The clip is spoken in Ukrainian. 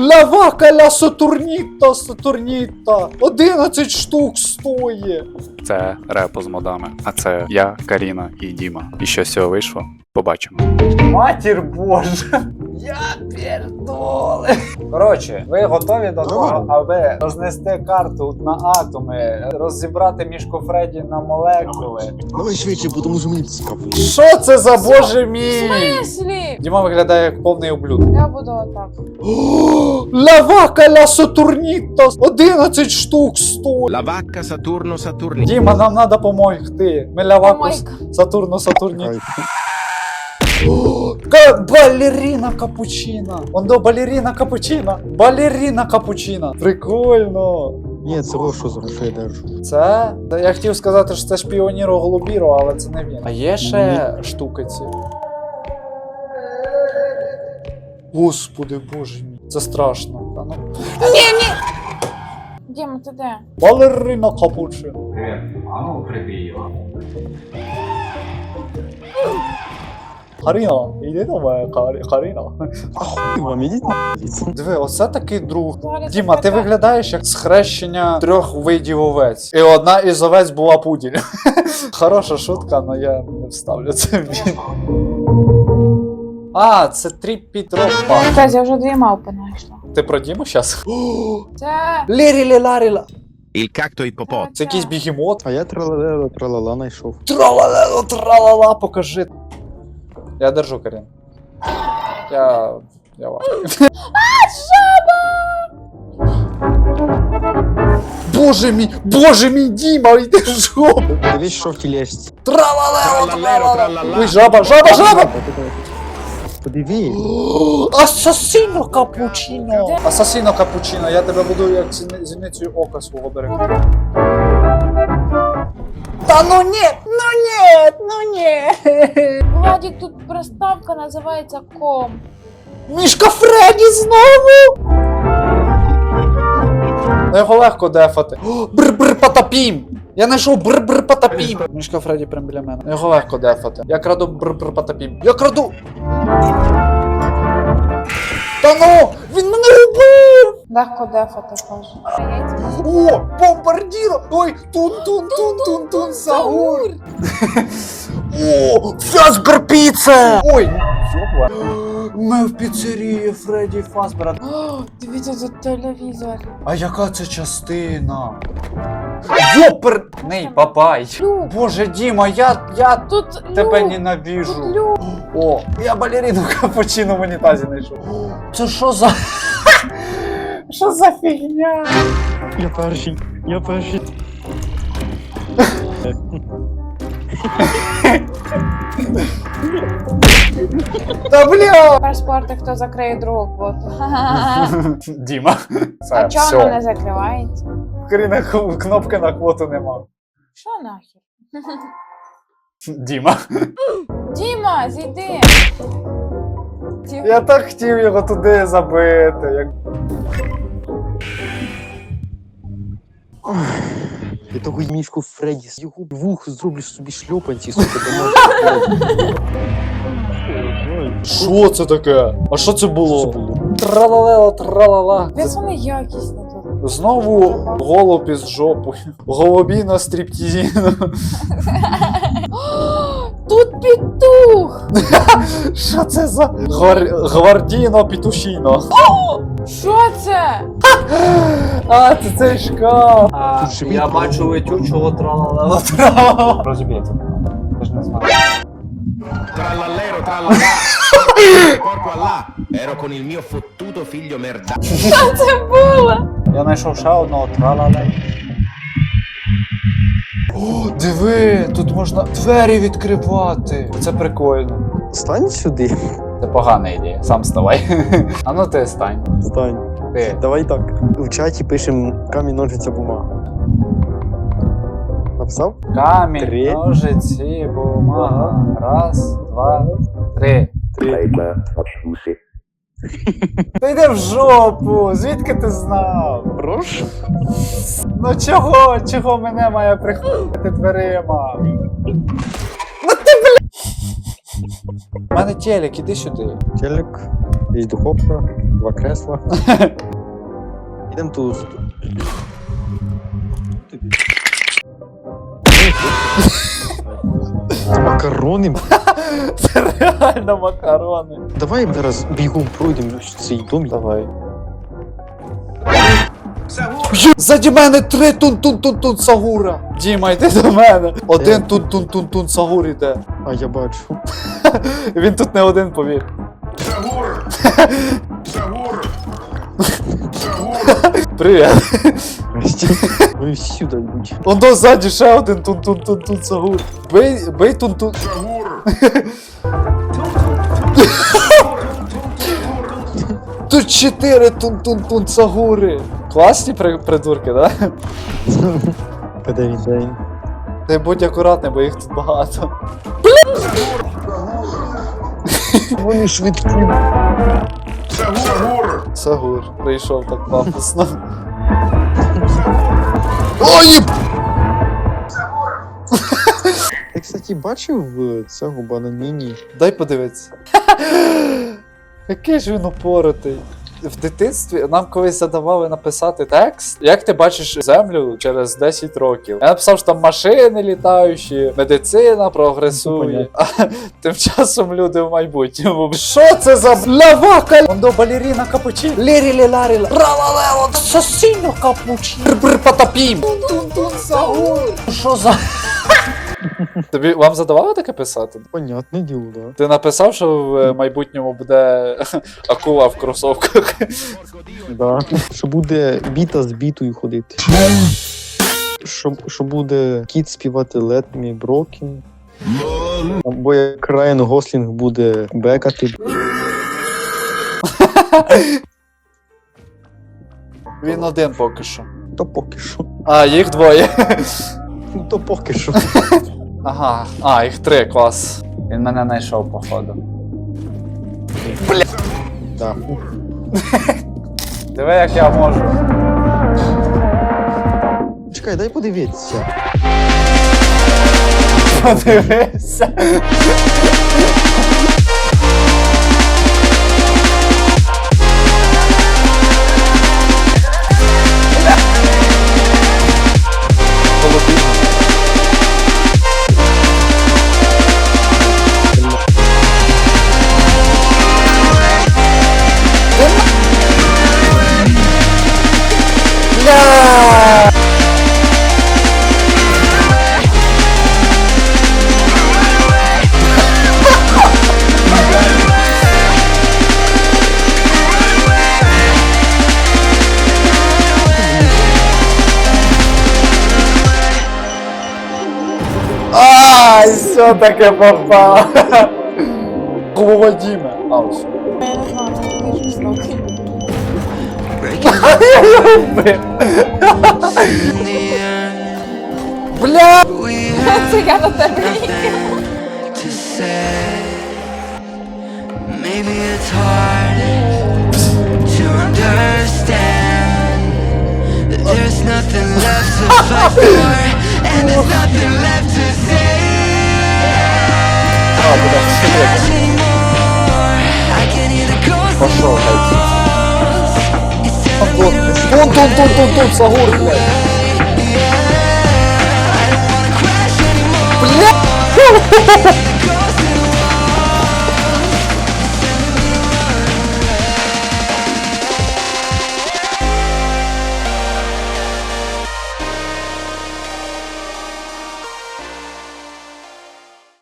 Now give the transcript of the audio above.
Лавака ля Сатурніта, Сатурніта. 11 штук стоїть. Це репо з модами. А це я, Каріна і Діма. І що з цього вийшло? Побачимо. Матір Божа. Я пердоли. Коротше, ви готові до того, аби рознести карту на атоми, розібрати мішко Фредді на молекули. Давай швидше, бо тому що мені цікаво. Що це за боже мій? смислі? Діма виглядає як повний ублюдок. Я буду отак. Лавака ля Сатурніта. 11 штук стоїть. La vacca Saturno Saturni. Діма, нам треба допомогти. Ми ляваку Помойка. Сатурно Сатурні. Ай, Ка балерина капучина. Он до балерина капучина. Балерина капучина. Прикольно. Ні, це ось що за я держу. Це. Та Я хотів сказати, що це шпіоніро голубіро, але це не він. А є ще штуки ці. Господи боже мій. Це страшно. Та ну. Діма, ти де? Балерина капучина. А ну, прибій його. Каріна, іди до мене, Карі- Каріна. Ахуй вам, ідіть на Диви, оце такий друг. Діма, ти виглядаєш як схрещення трьох видів овець. І одна із овець була пуділь. Хороша шутка, але я не вставлю це в відео. А, це тріппі тропа. Кстати, я вже дві мавпи знайшла. Ти про Діму зараз? Це... Лірі ларіла. Il cacto ippopotamo. Це якийсь бігемот. А я тралалела тралала знайшов. Тралалело, тралала, покажи. Я держу, Карін. Я. Я вам. Боже мій, боже мій, Діма, йди в жопу. Дивись, що в тілешці. Тралалело, Тралалеро, тралала. тралала. Ой, жаба, жаба, жаба! Подиви. Асасіно капучино! Асасіно капучино, я тебе буду як зіни- зіницею ока свого берегти. Та ну ні, Ну ні, ну нет. Владик, тут приставка називається ком. Мішка Фредді знову! Ну, Його легко дефати. Бр-бр потапім! Я знайшов бр-бр потапім! Мішка Фредді прям біля мене. Його легко дефати. Я краду бр-бр потапім. Я краду! Та ну! Він мене убив! Легко дефати каже. О, бомбардіро! Ой, тун-тун-тун-тун-тун, сагур! О, Фасбер піце! Ой, ми в піцерії Фредді Фасбера. О, Дивіться, тут телевізор. А яка це частина? Йоперний бабай! Люк, Боже, Діма, я, я тут тебе люк. ненавижу. Тут люк. О, я балерину капучино в унітазі знайшов. Це що за. Що за фігня? Я перший, я перший. Та бля! Тепер спорти, хто закриє другу квоту. Діма. А чого не закривається? Каріна, кнопки на квоту нема. Що нахер? Діма. Діма, зійди. Я так хотів його туди забити. Як... Я того мішку Фредді з його вух зроблю собі шльопанці, сука, домашні. Що це таке? А що це було? Тралалела, тралала. Вони якісні тут. Знову голуб із жопою. Голубіна стріптізіна. Тут петух! Що це за Гвар... гвардіно пітушіно? Що це? А, це цей шкаф. А, я бачу летючого тралала. Розумієте, ви ж не знаєте. Trallallero, trallallà. Porco là. Ero con il mio fottuto figlio merda. Що це було? Я знайшов ще одного тралале. О, диви, тут можна двері відкривати. Це прикольно. Стань сюди. Це погана ідея, сам ставай. А ну ти стань. Стань. Ти. Давай так. В чаті пишемо камінь, ножиця, бумага. Написав? Камінь, Три. ножиці, бумага. Раз, два, три. Та йди в жопу! Звідки ти знав? Прошу. Ну чого? Чого мене має приходити дверима? Ну ти бля! У мене телек, іди сюди. Телек. Є духовка, два кресла. Ідемо тут. Макарони. Це реально макарони. Давай зараз бігом пройдемо цей дом. Давай. Заді мене три тун-тун-тун-тун Сагура. Діма, йди до мене. Один тун-тун-тун-тун Сагур іде. А я бачу. Він тут не один, повір. Привіт. Вони всі сюди йдуть. Он до ззаді ще один тун-тун-тун-тун Сагур. Бий, бий тун-тун. Тут чотири тун-тун-тун Сагури. Класні при- придурки, да? Падай день. Ти будь акуратний, бо їх тут багато. Вони швидкі. Сагур прийшов так пафосно. Ой! Ти, бачив е, цього бананіні? Дай подивитися. Який ж він упоротий. В дитинстві нам колись задавали написати текст, як ти бачиш землю через 10 років. Я написав, що там машини літаючі, медицина прогресує. А тим часом люди в майбутньому. Що це за лавака? Ондо балеріна капучі. Лірі ліларі ралалело асасіно капучі. Бр потапім. Тун-тун сагур. Що за Тобі вам задавали таке писати? Понятне діло, да. Ти написав, що в е, майбутньому буде акула в кросовках. Да. Що буде біта з бітою ходити. Що, що буде кіт співати Let Me Broken. Або як Райан Гослінг буде бекати. Він один поки що. То поки що. А, їх двоє. Ну то поки що. Ага. А, їх три, клас. Він мене знайшов, походу. Бля. Да. Диви, як я можу. Чекай, дай подивитися. Подивися. Ай, все таке попав. Голова Діме. А, ось. Я не знаю, це дуже жорстокий. Я його вбив. Бля! Це я на тебе. to say. Maybe it's hard to understand that there's nothing left to fight for, and there's nothing Пошел, гайці. It's telling me to Тун, тун, тун, тун, тун, Сагур, блядь. I